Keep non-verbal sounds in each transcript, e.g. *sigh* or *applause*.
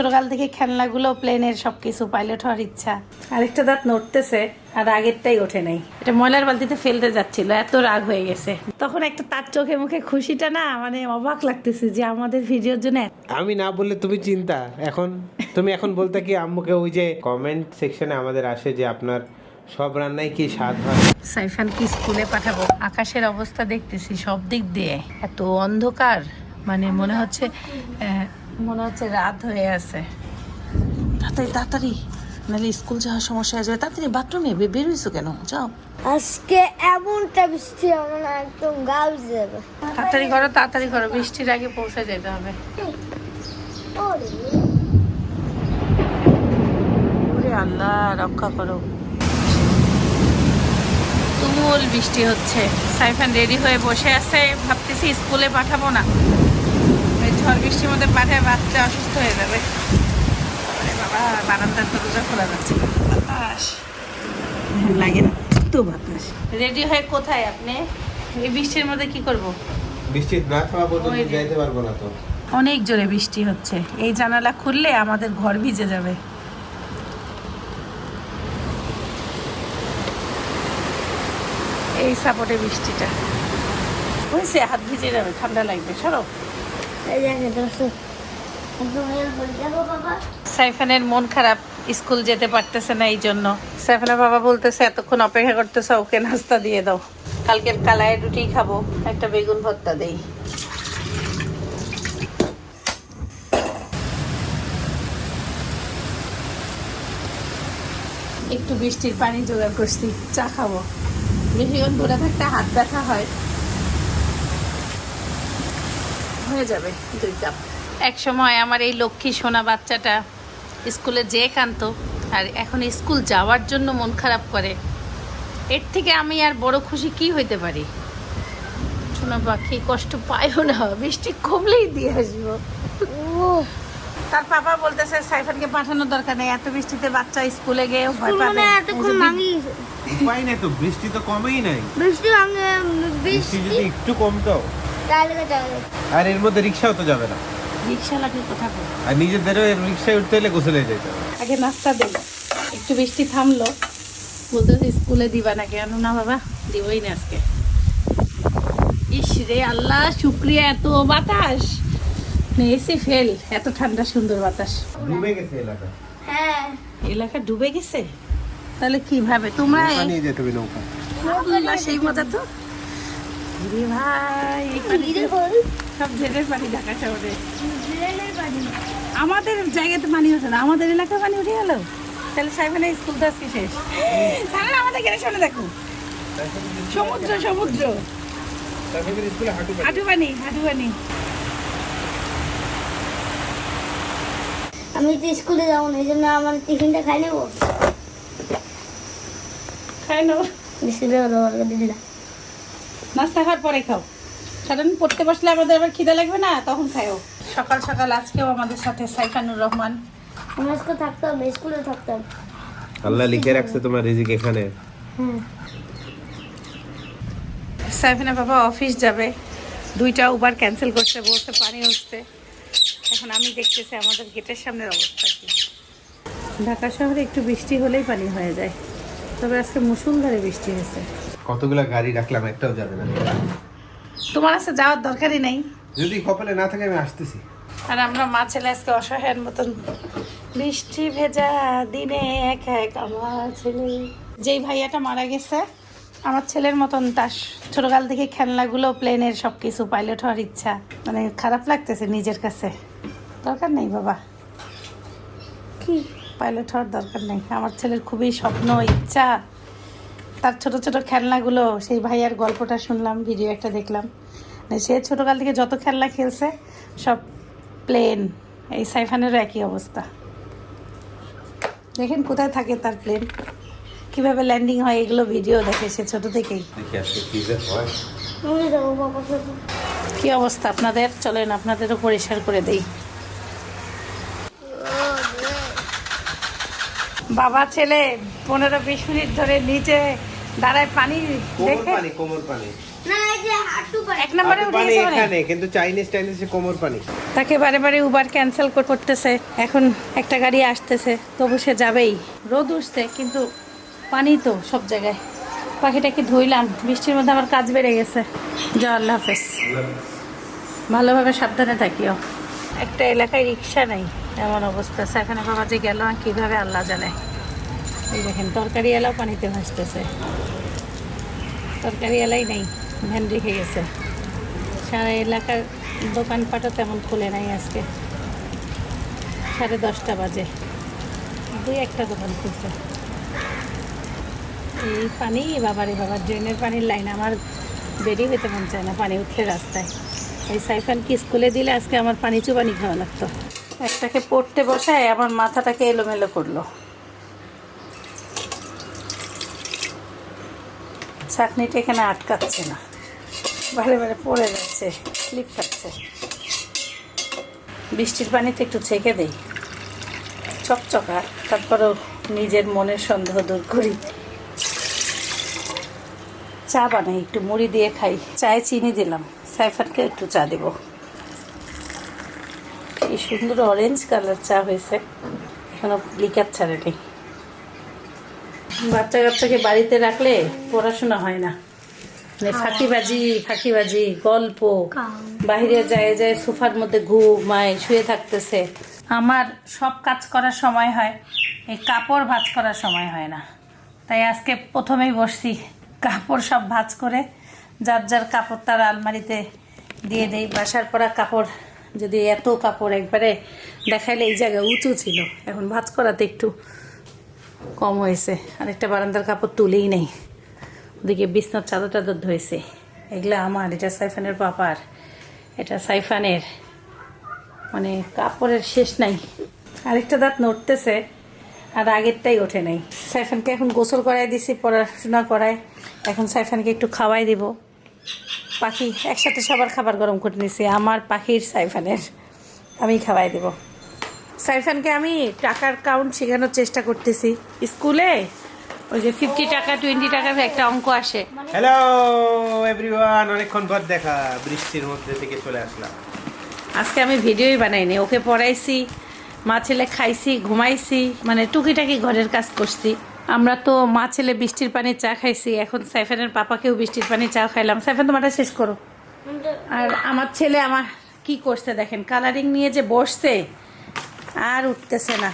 ছোটকাল থেকে খেলনাগুলো প্লেনের সবকিছু পাইলট হওয়ার ইচ্ছা। আরেকটা দাঁত নড়তেছে আর আগেরটাই ওঠে নাই। এটা ময়লার বালতিতে ফেলতে যাচ্ছিল এত রাগ হয়ে গেছে। তখন একটা তার চোখে মুখে খুশিটা না মানে অবাক লাগতেছে যে আমাদের ভিডিওর জন্য এত- আমি না বললে তুমি চিন্তা এখন তুমি এখন বলতে কি আম্মুকে ওই যে কমেন্ট সেকশনে আমাদের আসে যে আপনার সব রান্নাই কি স্বাদ হয়? সাইফান কি স্কুলে পাঠাবো। আকাশের অবস্থা দেখতেছি সব দিক দিয়ে এত অন্ধকার মানে মনে হচ্ছে মনে হচ্ছে রাত হয়ে আছে। তাড়াতাড়ি তাড়াতাড়ি। নাহলে স্কুল যাওয়ার সমস্যা হয়ে যাবে। তাড়াতাড়ি বাথরুমে বের হয়েছো কেন? যাও। আজকে এমনটা বৃষ্টি হবে না একদম গা ভিজে যাবে। তাড়াতাড়ি করো তাড়াতাড়ি করো। বৃষ্টির আগে পৌঁছে যেতে হবে। ওরে, আল্লাহ রক্ষা করো। তুমুল বৃষ্টি হচ্ছে। সাইফান রেডি হয়ে বসে আছে। ভাবতেছি স্কুলে পাঠাবো না। ঝড় বৃষ্টির মধ্যে পাঠায় বাচ্চা অসুস্থ হয়ে যাবে। বাবা বারান্দার দরজা খোলা যাচ্ছে বাতাস। লাগে না তো বাতাস। রেডি হয়ে কোথায় আপনি? এই বৃষ্টির মধ্যে কি করব? বৃষ্টি না খাওয়া পর্যন্ত যাইতে পারব না তো। অনেক জোরে বৃষ্টি হচ্ছে। এই জানালা খুললে আমাদের ঘর ভিজে যাবে। এই সাপোর্টে বৃষ্টিটা। হয়েছে হাত ভিজে যাবে ঠান্ডা লাগবে সরো। সাইফানের মন খারাপ, স্কুল যেতে পারতেছে না এই জন্য সাইফানের বাবা বলতেছে, এতক্ষণ অপেক্ষা করতেছে, ওকে নাস্তা দিয়ে দাও। কালকের কালায় রুটি খাব, একটা বেগুন ভর্তা দেই। একটু বৃষ্টির পানি জোগাড় করছি, চা খাব। বেশিক্ষণ ধরে থাকতে হাত ব্যথা হয়। হয়ে যাবে দুই কাপ। এক সময় আমার এই লক্ষ্মী সোনা বাচ্চাটা স্কুলে যেয়ে কান্ত আর এখন স্কুল যাওয়ার জন্য মন খারাপ করে। এর থেকে আমি আর বড় খুশি কি হইতে পারি? সোনা পাখি কষ্ট পাইও না বৃষ্টি কমলেই দিয়ে আসব। ও তার পাপা বলতেছে সাইফানকে পাঠানোর দরকার নেই এত বৃষ্টিতে বাচ্চা স্কুলে গিয়ে ভয় স্কুল পাবে। মানে এতক্ষণ ভাঙি। উপায় নেই তো বৃষ্টি তো কমেই নাই। বৃষ্টি বৃষ্টি যদি একটু কমতো। তাহলে যাবে আর এর মধ্যে রিক্সাও তো যাবে না। রিক্সা আর নিজেদেরও এর রিক্সায় উঠতে হলে গোসলে যেতে আগে নাস্তা দেব একটু বৃষ্টি থামলো। বলতেছে স্কুলে দিবা না কেন না বাবা দিবই না আজকে। ইস রে আল্লাহ শুক্রিয়া এত বাতাস। এসে ফেল এত ঠান্ডা সুন্দর বাতাস। ডুবে গেছে এলাকা। হ্যাঁ। এলাকা ডুবে গেছে? তাহলে কীভাবে? তোমরা নিয়ে যেতে হবে নৌকা। সেই মজা তো। রে ভাই সব ঝেড়ে পানি ঢাকা শহরে। আমাদের জায়গাতে পানি ওঠে না আমাদের এলাকায় পানি উঠে গেল। তাহলে সাইফানে স্কুল তো আজকে শেষ। তাহলে আমাদের গেলে সামনে দেখো। সমুদ্র সমুদ্র। হাঁটু পানি। হাঁটু পানি। আমি তো স্কুলে যাব না এই জন্য আমার টিফিনটা খাই নেব। খাই নেব তোমাকে দিদিরা নাস্তা খাওয়ার পরে খাও। কারণ পড়তে বসলে আমাদের আবার খিদে লাগবে না তখন খাইও সকাল সকাল আজকেও আমাদের সাথে সাইফানুর রহমান। স্কুলে থাকতাম স্কুলে থাকতাম। আল্লাহ লিখে রাখছে তোমার রিজিক এখানে। সাইফিনা বাবা অফিস যাবে। দুইটা উবার ক্যান্সেল করতে বলতে পানি উঠছে এখন আমি দেখতেছি আমাদের গেটের সামনের অবস্থা কি। ঢাকা শহরে একটু বৃষ্টি হলেই পানি হয়ে যায়। তবে আজকে মুসুলধারে বৃষ্টি হয়েছে। কতগুলা গাড়ি রাখলাম একটাও যাবে না। তোমার কাছে যাওয়ার দরকারই নেই। যদি কপালে না থাকে আমি আসতেছি। আর আমরা মা ছেলে আজকে অসহায়ের মতন। বৃষ্টি ভেজা দিনে এক এক আমার ছেলে। যেই ভাইয়াটা মারা গেছে আমার ছেলের মতন তার ছোটকাল থেকে খেলনাগুলো প্লেনের সব কিছু পাইলট হওয়ার ইচ্ছা। মানে খারাপ লাগতেছে নিজের কাছে। দরকার নেই বাবা। কি? পাইলট হওয়ার দরকার নেই। আমার ছেলের খুবই স্বপ্ন ইচ্ছা। তার ছোট ছোট খেলনাগুলো সেই ভাইয়ার গল্পটা শুনলাম ভিডিও একটা দেখলাম। মানে সে ছোটকাল থেকে যত খেলনা খেলছে সব প্লেন এই সাইফানেরও একই অবস্থা। দেখেন কোথায় থাকে তার প্লেন কীভাবে ল্যান্ডিং হয় এগুলো ভিডিও দেখে সে ছোট থেকেই। হয়। কি অবস্থা আপনাদের? চলেন আপনাদেরও পরিষ্কার করে দেই। বাবা ছেলে পনেরো বিশ মিনিট ধরে নিচে দাঁড়ায় পানি কোমর দেখে। পানি কোমর পানি। না এই যে হাঁটু এক নম্বরে পানি? এখানে কিন্তু চাইনিজ কোমর পানি। তাকে বারে বারে উবার ক্যান্সেল করতেছে। এখন একটা গাড়ি আসতেছে তবু সে যাবেই। রোদ উঠছে কিন্তু পানি তো সব জায়গায়। পাখিটাকে ধুইলাম বৃষ্টির মধ্যে আমার কাজ বেড়ে গেছে। যা আল্লাহ হাফেজ। ভালোভাবে সাবধানে থাকিও। একটা এলাকায় রিক্সা নাই এমন অবস্থা। সেখানে বাবা যে গেল কীভাবে আল্লাহ জানে। এই দেখেন তরকারি এলাও পানিতে ভাসতেছে। তরকারি এলাই নেই ভ্যান রেখে গেছে। সারা এলাকার দোকানপাটও তেমন খুলে নাই আজকে। সাড়ে দশটা বাজে। দুই একটা দোকান খুলছে। এই পানি, বাবারে বাবা, ড্রেনের পানির লাইন, আমার বেরিয়ে হতে মন চায় না পানি উঠলে রাস্তায়। এই সাইফানকে স্কুলে দিলে আজকে আমার পানি চুবানি খাওয়া লাগতো? একটাকে পড়তে বসায়, আমার মাথাটাকে এলোমেলো করল। চাটনিটা এখানে আটকাচ্ছে না। বারে বারে পড়ে যাচ্ছে স্লিপ খাচ্ছে বৃষ্টির পানিতে একটু ছেঁকে দেই। চকচকা তারপরেও নিজের মনের সন্দেহ দূর করি। চা বানাই, একটু মুড়ি দিয়ে খাই। চায়ে চিনি দিলাম। সাইফানকে একটু চা দেব। কি সুন্দর অরেঞ্জ কালার চা হয়েছে। এখনও লিকার ছাড়েনি। বাচ্চা কাচ্চাকে বাড়িতে রাখলে পড়াশোনা হয় না। মানে ফাঁকিবাজি ফাঁকিবাজি গল্প বাহিরে যায় যায় সোফার মধ্যে ঘুমায় শুয়ে থাকতেছে। আমার সব কাজ করার সময় হয় এই কাপড় ভাঁজ করার সময় হয় না। তাই আজকে প্রথমেই বসছি কাপড় সব ভাঁজ করে যার যার কাপড় তার আলমারিতে দিয়ে দেই বাসার পরা কাপড় যদি এত কাপড় একবারে দেখাইলে এই জায়গায় উঁচু ছিল এখন ভাঁজ করাতে একটু কম হয়েছে। আরেকটা বারান্দার কাপড় তুলেই নেই। ওদিকে বিছনার চাদর টাদর ধুয়েছে। এগুলো আমার, এটা সাইফানের পাপার। এটা সাইফানের। মানে কাপড়ের শেষ নাই। আরেকটা দাঁত নড়তেছে আর আগেরটাই ওঠে নাই। সাইফানকে এখন গোসল করাই দিছি, পড়াশোনা করায়। এখন সাইফানকে একটু খাওয়াই দিব। পাখি, একসাথে সবার খাবার গরম করে নিছি। আমার পাখির সাইফানের। আমি খাওয়াই দেব। সাইফানকে আমি টাকার কাউন্ট শেখানোর চেষ্টা করতেছি। স্কুলে ওই যে ফিফটি টাকা টোয়েন্টি টাকার একটা অঙ্ক আসে। হ্যালো এভরিওয়ান অনেকক্ষণ পর দেখা বৃষ্টির মধ্যে থেকে চলে আসলাম। আজকে আমি ভিডিওই বানাইনি ওকে পড়াইছি মা ছেলে খাইছি ঘুমাইছি মানে টুকিটাকি ঘরের কাজ করছি। আমরা তো মা ছেলে বৃষ্টির পানি চা খাইছি এখন সাইফানের পাপাকেও বৃষ্টির পানি চা খাইলাম। সাইফান তোমারটা শেষ করো। আর আমার ছেলে আমার কি করছে দেখেন কালারিং নিয়ে যে বসছে আর উঠতেছে না।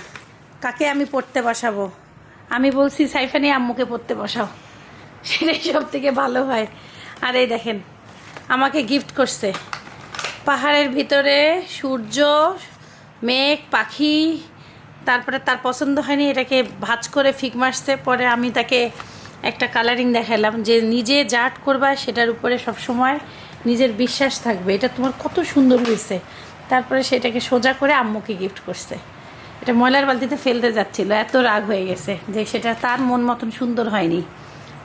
কাকে আমি পড়তে বসাবো? আমি বলছি, সাইফানি আম্মুকে পড়তে বসাও। সেটাই সব থেকে ভালো হয়। আর এই দেখেন, আমাকে গিফট করছে। পাহাড়ের ভিতরে সূর্য, মেঘ, পাখি, তারপরে তার পছন্দ হয়নি, এটাকে ভাজ করে ফিক মারছে। পরে আমি তাকে একটা কালারিং দেখালাম যে নিজে জাট করবা, সেটার উপরে সব সময় নিজের বিশ্বাস থাকবে। এটা তোমার কত সুন্দর হয়েছে। তারপরে সেটাকে সোজা করে আম্মুকে গিফট করছে। এটা ময়লার বালতিতে ফেলতে যাচ্ছিল এত রাগ হয়ে গেছে যে সেটা তার মন মতন সুন্দর হয়নি।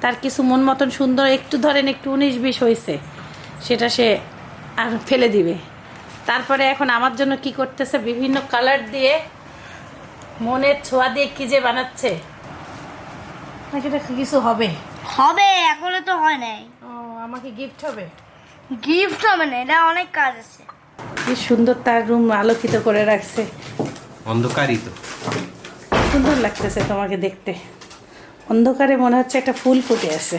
তার কিছু মন মতন সুন্দর একটু ধরেন একটু উনিশ বিশ হয়েছে সেটা সে আর ফেলে দিবে। তারপরে এখন আমার জন্য কি করতেছে বিভিন্ন কালার দিয়ে মনের ছোঁয়া দিয়ে কি যে বানাচ্ছে এটা কিছু হবে? হবে এখনও তো হয় নাই। ও আমাকে গিফট হবে? গিফট হবে না এটা অনেক কাজ আছে। কি সুন্দর তার রুম আলোকিত করে রাখছে। অন্ধকারই তো। সুন্দর লাগতেছে তোমাকে দেখতে। অন্ধকারে মনে হচ্ছে একটা ফুল ফুটে আছে।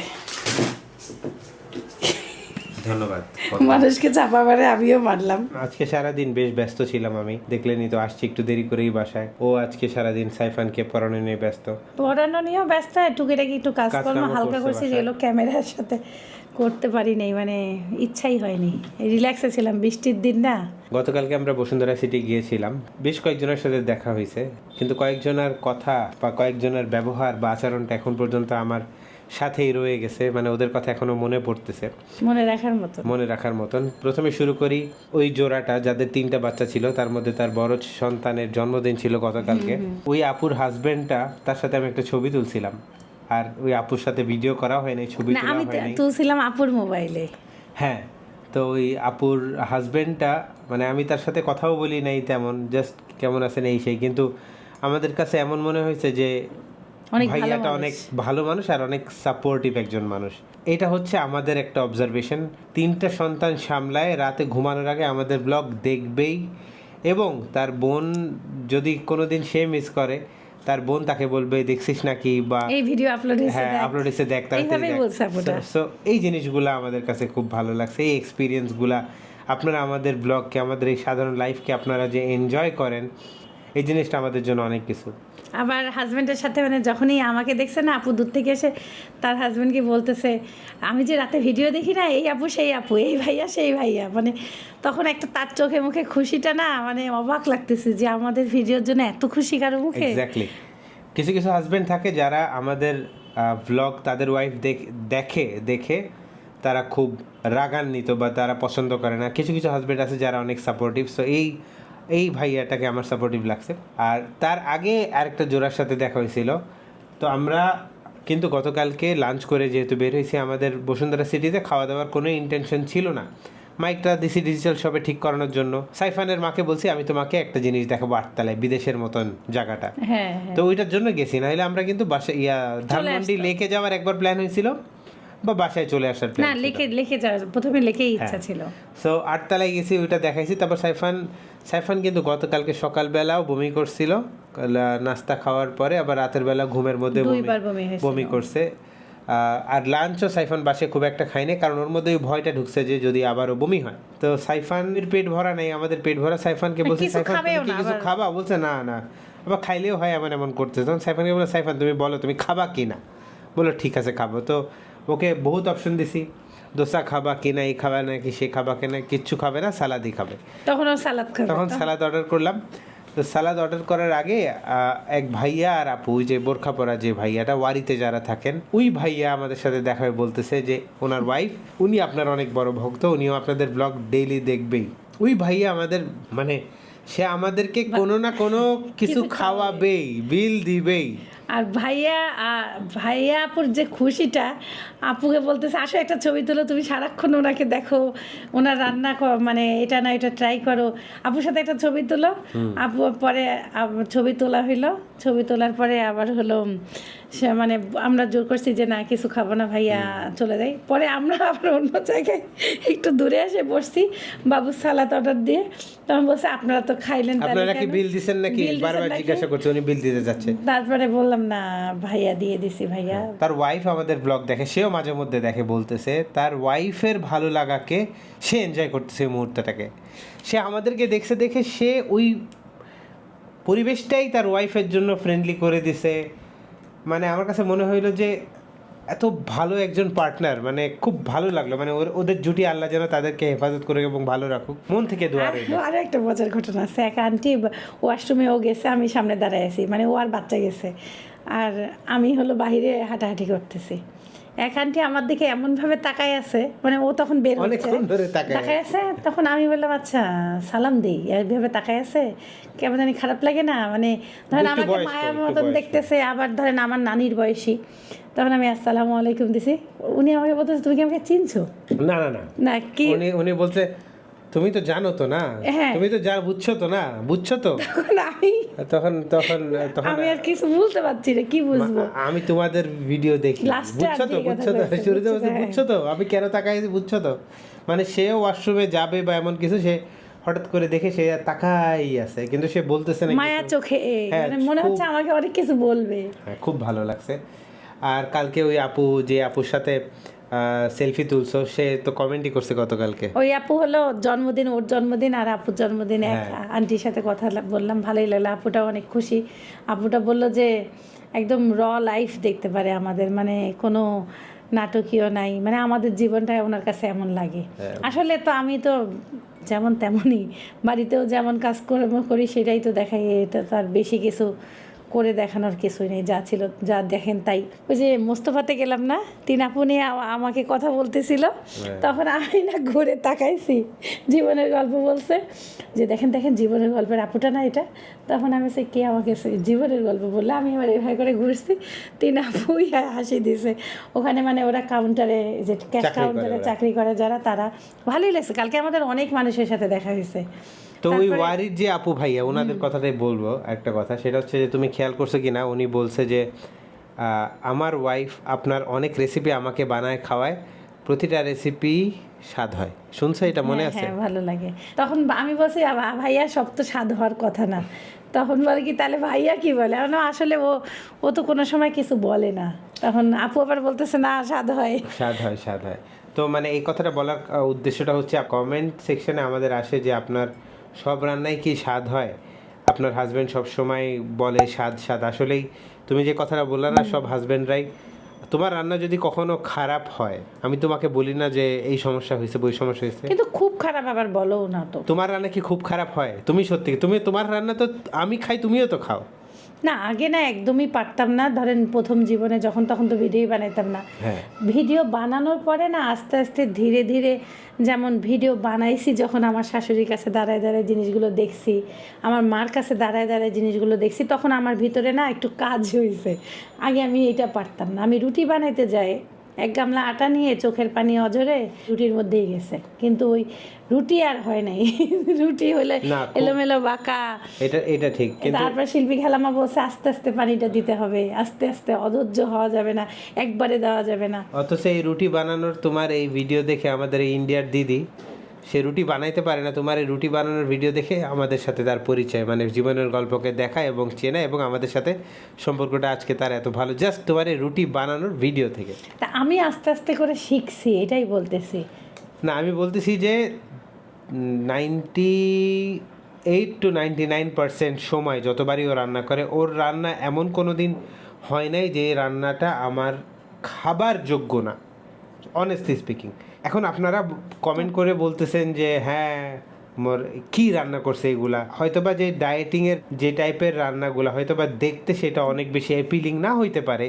ধন্যবাদ। মানুষকে চাপা মারে আমিও মারলাম। আজকে সারাদিন বেশ ব্যস্ত ছিলাম আমি। দেখলেনি তো আসছি একটু দেরি করেই বাসায়। ও আজকে সারাদিন সাইফানকে পড়ানো নিয়ে ব্যস্ত। পড়ানো নিয়েও ব্যস্ত টুকিটাকি একটু কাজকর্ম হালকা করছে। যেগুলো ক্যামেরার সাথে। করতে পারি নাই মানে ইচ্ছাই হয়নি। রিল্যাক্সে ছিলাম বৃষ্টির দিন না। গতকালকে আমরা বসুন্ধরা সিটি গিয়েছিলাম। বেশ কয়েকজনের সাথে দেখা হয়েছে কিন্তু কয়েকজনের কথা বা কয়েকজনের ব্যবহার বা আচরণটা এখন পর্যন্ত আমার সাথেই রয়ে গেছে মানে ওদের কথা এখনও মনে পড়তেছে। মনে রাখার মতো। মনে রাখার মতন। প্রথমে শুরু করি ওই জোড়াটা যাদের তিনটা বাচ্চা ছিল তার মধ্যে তার বড় সন্তানের জন্মদিন ছিল গতকালকে। ওই আপুর হাজবেন্ডটা তার সাথে আমি একটা ছবি তুলছিলাম। আর ওই আপুর সাথে ভিডিও করা হয়নি ছবি না আমি তুলছিলাম আপুর মোবাইলে হ্যাঁ তো ওই আপুর হাজবেন্ডটা মানে আমি তার সাথে কথাও বলি নাই তেমন জাস্ট কেমন আছেন এই সেই কিন্তু আমাদের কাছে এমন মনে হয়েছে যে অনেক ভালো ভাইয়াটা অনেক ভালো মানুষ আর অনেক সাপোর্টিভ একজন মানুষ। এটা হচ্ছে আমাদের একটা অবজারভেশন তিনটা সন্তান সামলায় রাতে ঘুমানোর আগে আমাদের ব্লগ দেখবেই এবং তার বোন যদি কোনোদিন সে মিস করে তার বোন তাকে বলবে দেখছিস নাকি বা এই ভিডিও আপলোড হয়েছে হ্যাঁ আপলোড হয়েছে দেখ এইভাবেই। বলছে আপুটা। So, এই জিনিসগুলো আমাদের কাছে খুব ভালো লাগছে এই এক্সপিরিয়েন্সগুলা আপনারা আমাদের ব্লগকে আমাদের এই সাধারণ লাইফকে আপনারা যে এনজয় করেন এই জিনিসটা আমাদের জন্য অনেক কিছু আবার হাজবেন্ডের সাথে মানে যখনই আমাকে দেখছে না আপু দূর থেকে এসে তার হাজবেন্ডকে বলতেছে, আমি যে রাতে ভিডিও দেখি না, এই আপু, সেই আপু, এই ভাইয়া, সেই ভাইয়া। মানে তখন একটা তার চোখে মুখে খুশিটা না মানে অবাক লাগতেছে যে আমাদের ভিডিওর জন্য এত খুশি কারও মুখে। কিছু কিছু হাজবেন্ড থাকে যারা আমাদের ভ্লগ তাদের ওয়াইফ দেখে দেখে তারা খুব রাগান্বিত বা তারা পছন্দ করে না। কিছু কিছু হাজবেন্ড আছে যারা অনেক সাপোর্টিভ সো এই এই ভাইয়াটাকে আমার সাপোর্টিভ লাগছে। আর তার আগে আরেকটা জোড়ার সাথে দেখা হয়েছিল। তো আমরা কিন্তু গতকালকে লাঞ্চ করে যেহেতু বের হয়েছি আমাদের বসুন্ধরা সিটিতে খাওয়া দাওয়ার কোনো ইন্টেনশন ছিল না। মাইকটা দিছি ডিজিটাল শপে ঠিক করানোর জন্য। সাইফানের মাকে বলছি আমি তোমাকে একটা জিনিস দেখাবো আটতলায় বিদেশের মতন জায়গাটা। হ্যাঁ হ্যাঁ। তো ওইটার জন্য গেছি। না হলে আমরা কিন্তু বাসা ইয়া ধানমন্ডি লেকে যাওয়ার একবার প্ল্যান হয়েছিল। বা বাসায় চলে আসার না লিখে লিখে যাওয়ার প্রথমে লিখেই ইচ্ছা হ্যাঁ। ছিল। সো আটতলায় গেছি ওইটা দেখাইছি। তারপর সাইফান সাইফান কিন্তু গতকালকে সকালবেলাও বমি করছিল। নাস্তা খাওয়ার পরে আবার রাতের বেলা ঘুমের মধ্যে বমি করছে। আর লাঞ্চও সাইফান বাসে খুব একটা খায়নি কারণ ওর মধ্যে ওই ভয়টা ঢুকছে যে যদি আবারও বমি হয়। তো সাইফানের পেট ভরা নেই আমাদের পেট ভরা। সাইফানকে বলছে সাইফান তুমি কিছু খাবা? বলছে না না। আবার খাইলেও হয় এমন এমন করতে তখন সাইফানকে বলে সাইফান তুমি বলো তুমি খাবা কি না? বলো ঠিক আছে খাব। তো ওকে বহুত অপশন দিছি। দোসা খাবা কি না এই খাবা নাকি সে খাবা কি না কিচ্ছু খাবে না সালাদই খাবে। তখন ও সালাদ খাবে তখন সালাদ অর্ডার করলাম। তো সালাদ অর্ডার করার আগে এক ভাইয়া আর আপু যে বোরখা পরা যে ভাইয়াটা ওয়ারিতে যারা থাকেন ওই ভাইয়া আমাদের সাথে দেখা হয়ে বলতেছে যে ওনার ওয়াইফ উনি আপনার অনেক বড় ভক্ত উনিও আপনাদের ব্লগ ডেইলি দেখবেই। ওই ভাইয়া আমাদের মানে সে আমাদেরকে কোনো না কোনো *laughs* কিছু খাওয়াবেই বিল দিবেই। আর ভাইয়া ভাইয়া আপুর যে খুশিটা আপুকে বলতেছে আসো একটা ছবি তুলো তুমি সারাক্ষণ ওনাকে দেখো ওনার রান্না কর মানে এটা না এটা ট্রাই করো। আপুর সাথে একটা ছবি তুলো। আপু পরে ছবি তোলা হইল। ছবি তোলার পরে আবার হলো সে মানে আমরা জোর করছি যে না কিছু খাব না ভাইয়া চলে যাই। পরে আমরা *laughs* আবার অন্য জায়গায় একটু দূরে এসে বসছি বাবু সালাদ অর্ডার দিয়ে। তখন বলছে আপনারা তো খাইলেন আপনারা কি বিল দিছেন নাকি? বারবার জিজ্ঞাসা করছে উনি বিল দিতে যাচ্ছে। তারপরে বললাম না ভাইয়া দিয়ে দিছি ভাইয়া। তার ওয়াইফ আমাদের ব্লগ দেখে সেও মাঝে মধ্যে দেখে বলতেছে তার ওয়াইফের ভালো লাগাকে সে এনজয় করতেছে মুহূর্তটাকে। সে আমাদেরকে দেখছে দেখে সে ওই পরিবেশটাই তার ওয়াইফের জন্য ফ্রেন্ডলি করে দিছে। মানে আমার কাছে মনে হইল যে এত ভালো একজন পার্টনার মানে খুব ভালো লাগল। মানে ওদের জুটি আল্লাহ যেন তাদেরকে হেফাজত করে এবং ভালো রাখুক। মন থেকে দোয়া আর- রইল। আর একটা মজার ঘটনা আছে। এক আন্টি ওয়াশরুমে ও গেছে আমি সামনে দাঁড়ায় আছি। মানে ও আর বাচ্চা গেছে। আর আমি হলো বাহিরে হাঁটাহাঁটি করতেছি। এক আন্টি আমার দিকে এমন ভাবে তাকায় আছে মানে ও তখন বের হচ্ছে। অনেকক্ষণ ধরে তাকায় আছে। তখন আমি বললাম আচ্ছা সালাম দিই। এইভাবে তাকায় আছে কেমন জানি খারাপ লাগে না মানে ধরেন আমাকে মায়ার মতন দেখতেছে আবার ধরেন আমার নানির বয়সী। তখন আমি আসসালামু আলাইকুম দিছি। উনি আমাকে বলতেছে তুমি কি আমাকে চিনছো? না না না। না কি? উনি উনি বলছে তুমি তো জানো তো না। হ্যাঁ। তুমি তো যা বুঝছ তো না বুঝছ তো? তখন আমি তখন তখন তখন আমি আর কিছু বলতে পারছি না কি বুঝব? আমি তোমাদের ভিডিও দেখি। বুঝছ তো বুঝছ তো? শুরুতে বুঝছ? তো। বুঝছ তো? আমি কেন তাকাই বুঝছ তো? মানে সে ওয়াশরুমে যাবে বা এমন কিছু সে হঠাৎ করে দেখে সে তাকাই আছে কিন্তু সে বলতেছে না মায়া চোখে হ্যাঁ, মানে মনে হচ্ছে আমাকে অনেক কিছু বলবে। হ্যাঁ খুব ভালো লাগছে। আর কালকে ওই আপু যে আপুর সাথে সেলফি তুলছো সে তো কমেন্টই করছে গতকালকে। ওই আপু হলো জন্মদিন ওর জন্মদিন আর আপুর জন্মদিন এক হ্যাঁ। আন্টির সাথে কথা বললাম ভালোই লাগল। আপুটা অনেক খুশি। আপুটা বলল যে একদম র লাইফ দেখতে পারে আমাদের মানে কোনো নাটকীয় নাই। মানে আমাদের জীবনটা ওনার কাছে এমন লাগে। হ্যাঁ। আসলে তো আমি তো যেমন তেমনই বাড়িতেও যেমন কাজকর্ম করি সেটাই তো দেখাই এটা তার বেশি কিছু করে দেখানোর কিছুই নেই যা ছিল যা দেখেন তাই। ওই যে মোস্তফাতে গেলাম না তিন আপু নিয়ে আমাকে কথা বলতেছিল। তখন আমি না ঘুরে তাকাইছি জীবনের গল্প বলছে। যে দেখেন দেখেন জীবনের গল্পের আপুটা না এটা। তখন আমি সে কে আমাকে জীবনের গল্প বলল। আমি এবার এভাবে করে ঘুরছি তিন আপুই হাসি দিছে। ওখানে মানে ওরা কাউন্টারে যে ক্যাশ কাউন্টারে চাকরি করে যারা তারা। ভালোই লাগছে। কালকে আমাদের অনেক মানুষের সাথে দেখা হয়েছে। তো ওই ওয়ারির যে আপু ভাইয়া ওনাদের কথাটাই বলব একটা কথা। সেটা হচ্ছে যে তুমি খেয়াল করছ কি না উনি বলছে যে আমার ওয়াইফ আপনার অনেক রেসিপি আমাকে বানায় খাওয়ায়। প্রতিটা রেসিপি স্বাদ হয়। শুনছো এটা মনে হ্যাঁ, আছে? হ্যাঁ ভালো লাগে। তখন আমি বলছি ভাইয়া সব তো স্বাদ হওয়ার কথা না। তখন বলে কি তাহলে ভাইয়া কি বলে? আমি আসলে ও ও তো কোনো সময় কিছু বলে না। তখন আপু আবার বলতেছে না স্বাদ হয়। স্বাদ হয় স্বাদ হয়। তো মানে এই কথাটা বলার উদ্দেশ্যটা হচ্ছে কমেন্ট সেকশনে আমাদের আসে যে আপনার সব রান্নায় কি স্বাদ হয়? আপনার হাজব্যান্ড সব সময় বলে স্বাদ স্বাদ। আসলেই তুমি যে কথাটা বললে না সব হাজব্যান্ডরাই তোমার রান্না যদি কখনো খারাপ হয় আমি তোমাকে বলি না যে এই সমস্যা হয়েছে বই সমস্যা হয়েছে। কিন্তু খুব খারাপ আবার বলো না তো। তোমার রান্না কি খুব খারাপ হয়? তুমি সত্যি তুমি তোমার রান্না তো আমি খাই তুমিও তো খাও। না আগে না একদমই পারতাম না। ধরেন প্রথম জীবনে যখন তখন তো ভিডিও বানাইতাম না। হ্যাঁ। ভিডিও বানানোর পরে না আস্তে আস্তে ধীরে ধীরে যেমন ভিডিও বানাইছি যখন আমার শাশুড়ির কাছে দাঁড়ায় দাঁড়ায় জিনিসগুলো দেখছি আমার মার কাছে দাঁড়ায় দাঁড়ায় জিনিসগুলো দেখছি তখন আমার ভিতরে না একটু কাজ হয়েছে আগে আমি এটা পারতাম না। আমি রুটি বানাইতে যাই এক গামলা আটা নিয়ে চোখের পানি অজরে রুটির মধ্যেই গেছে। কিন্তু ওই রুটি আর হয় নাই। *laughs* রুটি হলে এলোমেলো বাঁকা। এটা এটা ঠিক তারপর শিল্পী খেলামা বলছে আস্তে আস্তে পানিটা দিতে হবে আস্তে আস্তে অধৈর্য হওয়া যাবে না একবারে দেওয়া যাবে না। অথচ এই রুটি বানানোর তোমার এই ভিডিও দেখে আমাদের এই ইন্ডিয়ার দিদি সে রুটি বানাইতে পারে না তোমার এই রুটি বানানোর ভিডিও দেখে আমাদের সাথে তার পরিচয় মানে জীবনের গল্পকে দেখা এবং চেনা এবং আমাদের সাথে সম্পর্কটা আজকে তার এত ভালো। জাস্ট তোমার এই রুটি বানানোর ভিডিও থেকে। তা আমি আস্তে আস্তে করে শিখছি এটাই বলতেছি। না আমি বলতেছি যে ninety eight to ninety nine percent সময় যতবারই ও রান্না করে ওর রান্না এমন কোনো দিন হয় নাই যে রান্নাটা আমার খাবার যোগ্য না। অনেস্টলি স্পিকিং এখন আপনারা কমেন্ট করে বলতেছেন যে হ্যাঁ মোর কি রান্না করছে এগুলা? হয়তোবা যে ডায়েটিংয়ের যে টাইপের রান্নাগুলা হয়তোবা দেখতে সেটা অনেক বেশি অ্যাপিলিং না হইতে পারে।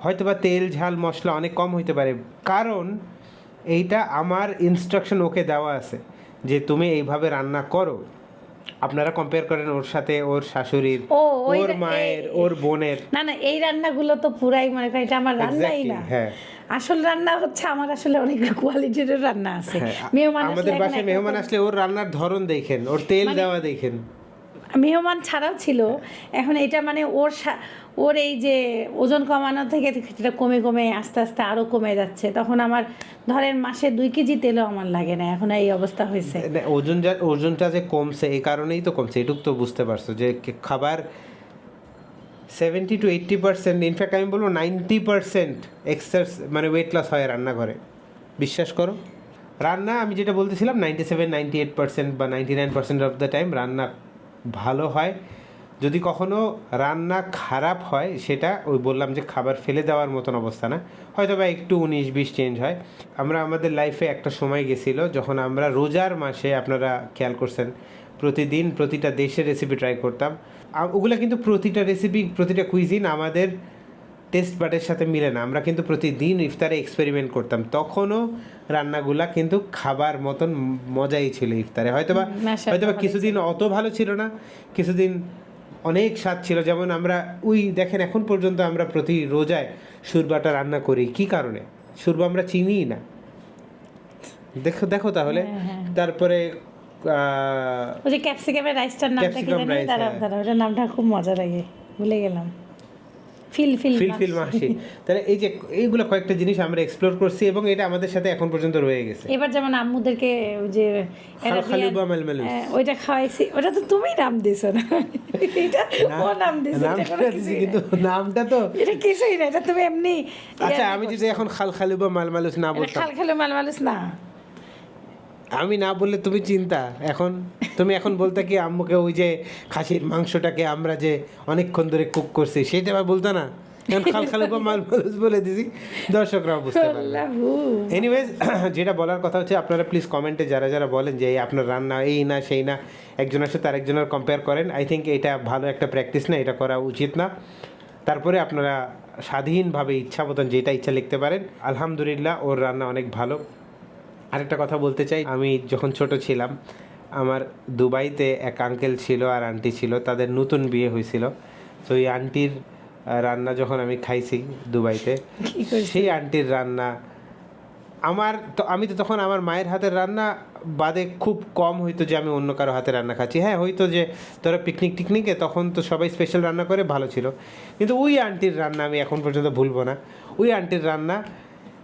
হয়তোবা তেল ঝাল মশলা অনেক কম হইতে পারে। কারণ এইটা আমার ইনস্ট্রাকশন ওকে দেওয়া আছে যে তুমি এইভাবে রান্না করো। আপনারা কম্পেয়ার করেন ওর সাথে ওর শাশুড়ির ওর মায়ের ওর বোনের। না না এই রান্নাগুলো তো পুরাই মানে এটা আমার রান্নাই না। হ্যাঁ। আসল রান্না হচ্ছে আমার আসলে অনেক কোয়ালিটির রান্না আছে। হ্যাঁ, মেহমান আমাদের বাসায় মেহমান আসলে ওর রান্নার ধরন দেখেন ওর তেল মানে দেওয়া দেখেন। মেহমান ছাড়াও ছিল এখন এটা মানে ওর ওর এই যে ওজন কমানো থেকে সেটা কমে কমে আস্তে আস্তে আরও কমে যাচ্ছে। তখন আমার ধরেন মাসে দুই কেজি তেলও আমার লাগে না এখন এই অবস্থা হয়েছে। ওজন যা ওজনটা যে কমছে এই কারণেই তো কমছে এটুক তো বুঝতে পারছ যে খাবার seventy to eighty percent in fact আমি বলব নাইনটি পার্সেন্ট এক্সারস মানে ওয়েট লস হয় রান্না রান্নাঘরে। বিশ্বাস করো? রান্না, আমি যেটা বলতেছিলাম ninety seven ninety eight percent বা ninety nine percent of the time রান্না ভালো হয়। যদি কখনো রান্না খারাপ হয়, সেটা ওই বললাম যে খাবার ফেলে দেওয়ার মতন অবস্থা না। হয়তো বা একটু উনিশ, বিশ চেঞ্জ হয়। আমরা আমাদের লাইফে একটা সময় গেছিল, যখন আমরা রোজার মাসে, আপনারা খেয়াল করছেন প্রতিদিন প্রতিটা দেশের রেসিপি ট্রাই করতাম। ওগুলা কিন্তু প্রতিটা রেসিপি প্রতিটা কুইজিন আমাদের টেস্ট বাটের সাথে মিলে না। আমরা কিন্তু প্রতিদিন ইফতারে এক্সপেরিমেন্ট করতাম। তখনও রান্নাগুলা কিন্তু খাবার মতন মজাই ছিল ইফতারে। হয়তোবা হয়তোবা কিছুদিন অত ভালো ছিল না কিছুদিন অনেক স্বাদ ছিল। যেমন আমরা ওই দেখেন এখন পর্যন্ত আমরা প্রতি রোজায় সুরবাটা রান্না করি। কি কারণে? সুরবা আমরা চিনিই না। দেখো দেখো তাহলে। হ্যাঁ, তারপরে আহ, ওই যে ক্যাপসিকামের রাইসটার নামটা কি জানি দাঁড়াও হ্যাঁ। দাঁড়াও ওটার নামটা খুব মজা লাগে ভুলে গেলাম। ফিল ফিল ফিলফিল মাসি। তাহলে এই যে এইগুলো কয়েকটা জিনিস আমরা এক্সপ্লোর করছি এবং এটা আমাদের সাথে এখন পর্যন্ত রয়ে গেছে। এবার যেমন আম্মুদেরকে যে মেলমেলুস। হ্যাঁ, ওইটা খাওয়াইছি। ওটা তো তুমি নাম দিছো না? এটা ও নাম দিছো নামটা দিছি কিন্তু নামটা তো এটা কিছুই না এটা তুমি এমনি আচ্ছা আমি যদি এখন খাল খালু বা মালমালুস না বলতাম। খাল খেলো মাল মালুস না। আমি না বললে তুমি চিন্তা। এখন তুমি এখন বলতে কি আম্মুকে ওই যে খাসির মাংসটাকে আমরা যে অনেকক্ষণ ধরে কুক করছি সেটা আবার বলতে না? এখন খাল খালু বলে দিছি। দর্শকরাও বুঝতে পারবে। এনিওয়েজ যেটা বলার কথা হচ্ছে আপনারা প্লিজ কমেন্টে যারা যারা বলেন যে আপনার রান্না এই না সেই না। একজনের সাথে আরেকজনের কম্পেয়ার করেন। আই থিঙ্ক এটা ভালো একটা প্র্যাকটিস না এটা করা উচিত না। তারপরে আপনারা স্বাধীনভাবে ইচ্ছা মতন যেটা ইচ্ছা লিখতে পারেন। আলহামদুলিল্লাহ ওর রান্না অনেক ভালো। আরেকটা কথা বলতে চাই। আমি যখন ছোট ছিলাম আমার দুবাইতে এক আঙ্কেল ছিল আর আন্টি ছিল তাদের নতুন বিয়ে হয়েছিল। তো এই আন্টির রান্না যখন আমি খাইছি দুবাইতে *laughs* সেই আন্টির রান্না আমার তো আমি তো তখন আমার মায়ের হাতের রান্না বাদে খুব কম হইতো যে আমি অন্য কারও হাতে রান্না খাচ্ছি। হ্যাঁ হয়তো যে তোরা পিকনিক টিকনিকে তখন তো সবাই স্পেশাল রান্না করে ভালো ছিল। কিন্তু ওই আন্টির রান্না আমি এখন পর্যন্ত ভুলবো না। ওই আন্টির রান্না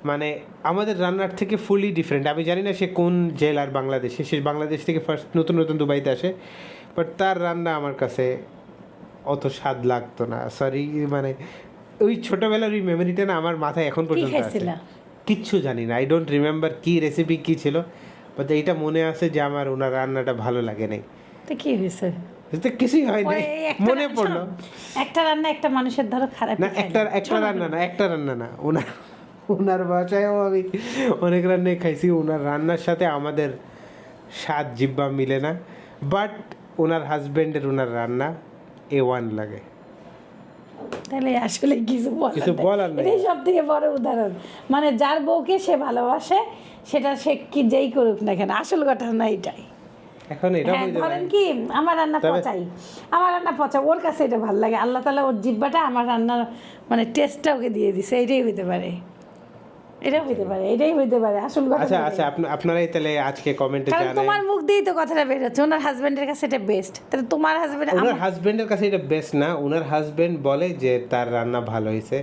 মানে আমাদের রান্নার থেকে ফুলি ডিফারেন্ট আমি জানি না সে কোন জেলার বাংলাদেশে সে বাংলাদেশ থেকে ফার্স্ট নতুন নতুন দুবাইতে আসে। বাট তার রান্না আমার কাছে অত স্বাদ লাগতো না। সরি মানে ওই ছোটবেলার ওই মেমোরিটা না আমার মাথায় এখন পর্যন্ত আছে। কিচ্ছু জানি না। আই ডোন্ট রিমেম্বার কি রেসিপি কি ছিল। বাট এইটা মনে আছে যে আমার ওনার রান্নাটা ভালো লাগে নাই। তো কি হয়েছে? তো কিছুই হয় নাই মনে পড়ল। একটা রান্না একটা মানুষের ধরো খারাপ না একটা একটা রান্না না একটা রান্না না। ওনার ওনার বাসায়ও আমি অনেক রান্নাই খাইছি। ওনার রান্নার সাথে আমাদের স্বাদ জিব্বা মিলে না বাট ওনার হাজবেন্ডের ওনার রান্না এ ওয়ান লাগে। তাহলে আসলে কিছু কিছু বলার নেই। এটাই সব থেকে বড় উদাহরণ। মানে যার বউকে সে ভালোবাসে সেটা সে কি যেই করুক না কেন আসল ঘটনা এটাই। এখন এটা হ্যাঁ ধরেন কি আমার রান্না পচাই। আমার রান্না পচা ওর কাছে এটা ভালো লাগে। আল্লাহ তালা ওর জিব্বাটা আমার রান্নার মানে টেস্টটা ওকে দিয়ে দিছে এটাই হইতে পারে। এটাই হইতে পারে এটাই হইতে পারে আসল কথা আচ্ছা আচ্ছা আপনা- আপনারাই তাহলে আজকে কমেন্টে তোমার মুখ দিয়েই তো কথাটা বের হচ্ছে ওনার হাজবেন্ডের কাছে এটা বেস্ট তাহলে তোমার হাজবেন্ড ওনার হাজবেন্ডের কাছে এটা বেস্ট না ওনার হাজবেন্ড বলে যে তার রান্না ভালো হয়েছে।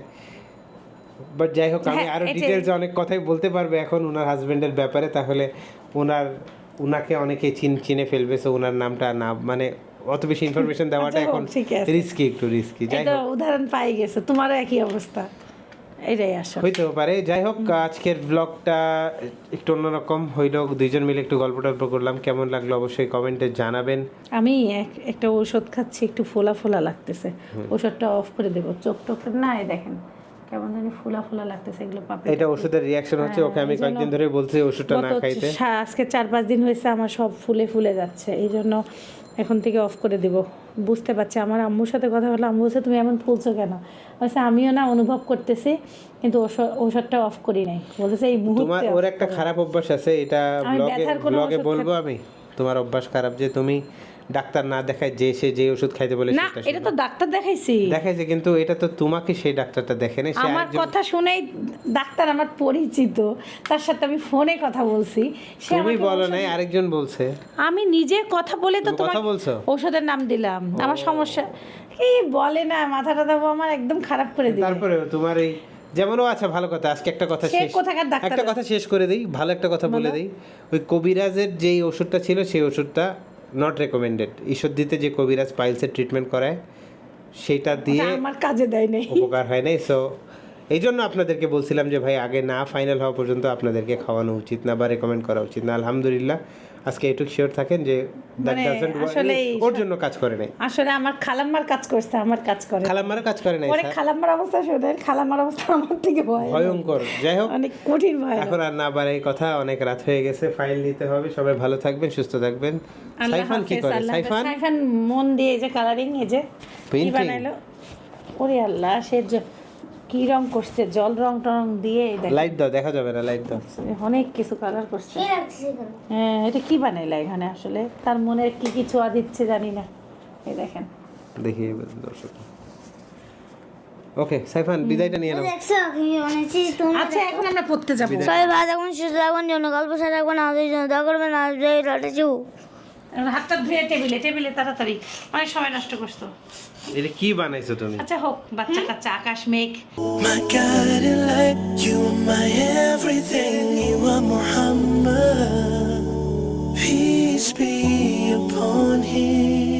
বাট যাই হোক আমি হ্যাঁ, আরও। ডিটেলস অনেক কথাই বলতে পারবে এখন ওনার হাজবেন্ডের ব্যাপারে তাহলে ওনার ওনাকে অনেকে চিন চিনে ফেলবে সো ওনার নামটা না মানে অত বেশি ইনফরমেশন দেওয়াটা আচ্ছা, এখন। রিস্কি একটু রিস্কি যাই হোক। উদাহরণ পাই গেছে তোমারও একই অবস্থা। এটাই আসল। হইতেও পারে। যাই হোক আজকের ব্লগটা একটু অন্যরকম হইল। দুইজন মিলে একটু গল্প টল্প করলাম। কেমন লাগল অবশ্যই কমেন্টে জানাবেন। আমি এক- একটা ঔষধ খাচ্ছি একটু ফোলা ফোলা লাগতেছে। ওষুধটা অফ করে দেবো। চোখ টোক না এই দেখেন কেমন জানি ফোলা ফোলা লাগতেছে এগুলো পাপড়ি এটা ওষুধের রিয়াকশন হচ্ছে। ওকে আমি হ্যাঁ, এই জন্য কয়েকদিন ধরে বলছি ওষুধটা না খাইতে। আজকে চার পাঁচ দিন হয়েছে আমার সব ফুলে ফুলে যাচ্ছে। এই জন্য এখন থেকে অফ করে দিব। বুঝতে পারছে আমার আম্মুর সাথে কথা বললাম আম্মু বলছে তুমি এমন ফুলছো কেন? বলছে আমিও না অনুভব করতেছি কিন্তু ওষুধটা ঔষধটা অফ করি নাই। বলতেছে এই মুহূর্তে ওর একটা খারাপ অভ্যাস আছে এটা ব্লগে বলব আমি। তোমার অভ্যাস খারাপ যে তুমি ডাক্তার না দেখায় যে সে যে ওষুধ খাইতে বলে না এটা তো ডাক্তার দেখাইছি। দেখাইছে কিন্তু এটা তো তোমাকে সেই ডাক্তারটা দেখে নাই আমার কথা শুনেই ডাক্তার আমার পরিচিত তার সাথে আমি ফোনে কথা বলছি সে তুমি আমাকে বলো নাই আরেকজন বলছে। আমি নিজে কথা বলে তো তুমি তোমার কথা বলছো? ঔষধের নাম দিলাম আমার সমস্যা। কি বলে না মাথা টাথা আমার একদম খারাপ করে দিবে। তারপরে তোমার এই যেমন ও আচ্ছা ভালো কথা আজকে একটা কথা শেষ? একটা কথা শেষ করে দিই ভালো একটা কথা বলে। দিই। ওই কবিরাজের যেই ওষুধটা ছিল সেই ওষুধটা নট রেকমেন্ডেড ঈশ্বরদীতে যে কবিরাজ পাইলসের ট্রিটমেন্ট করায় সেটা দিয়ে আমার কাজে দেয় নাই। উপকার হয় নাই। সো এই জন্য আপনাদেরকে বলছিলাম যে ভাই আগে না ফাইনাল হওয়া পর্যন্ত আপনাদেরকে খাওয়ানো উচিত না বা রেকমেন্ড করা উচিত না। আলহামদুলিল্লাহ আজকে এটুকু শিওর থাকেন যে দ্যাট মানে ডাজন্ট ওর জন্য কাজ করে নাই। আসলে আমার খালাম্মার কাজ করছে আমার কাজ করে। খালাম্মারা কাজ করে নাই স্যার। খালাম্মার অবস্থা শোনেন খালাম্মার অবস্থা আমার থেকে ভয় ভয়ঙ্কর। যাই হোক অনেক কঠিন ভয় এখন আর না বাড়াই কথা অনেক রাত হয়ে গেছে ফাইল নিতে হবে সবাই ভালো থাকবেন সুস্থ থাকবেন। সাইফান কি করে? সাইফান? সাইফান মন দিয়ে যে কালারিং এই যে কি বানাইলো? ওরে আল্লাহ সে কি রং করছে? জল রং টং দিয়ে এই লাইট দাও দেখা যাবে না লাইট দাও। অনেক কিছু কালার করছে। হ্যাঁ এটা কি বানাইলা এখানে আসলে? তার মনে কি কি ছোঁয়া দিচ্ছে জানি না। এই দেখেন। দেখি দর্শক। ওকে সাইফান বিদায়টা নিয়ে নাও। দেখছ কি বানাইছি তুমি আচ্ছা এখন আমরা পড়তে যাব। সবাই ভালো থাকুন সুস্থ থাকুন জন্য গল্প সাথে থাকবেন আমাদের জন্য দয়া করবেন আর রাটেছু হাতটা ধুয়ে টেবিলে টেবিলে তাড়াতাড়ি অনেক সময় নষ্ট করছ এটা কি বানাইছো তুমি আচ্ছা হোক বাচ্চা কাচ্চা আকাশ মেঘ. Peace be upon him.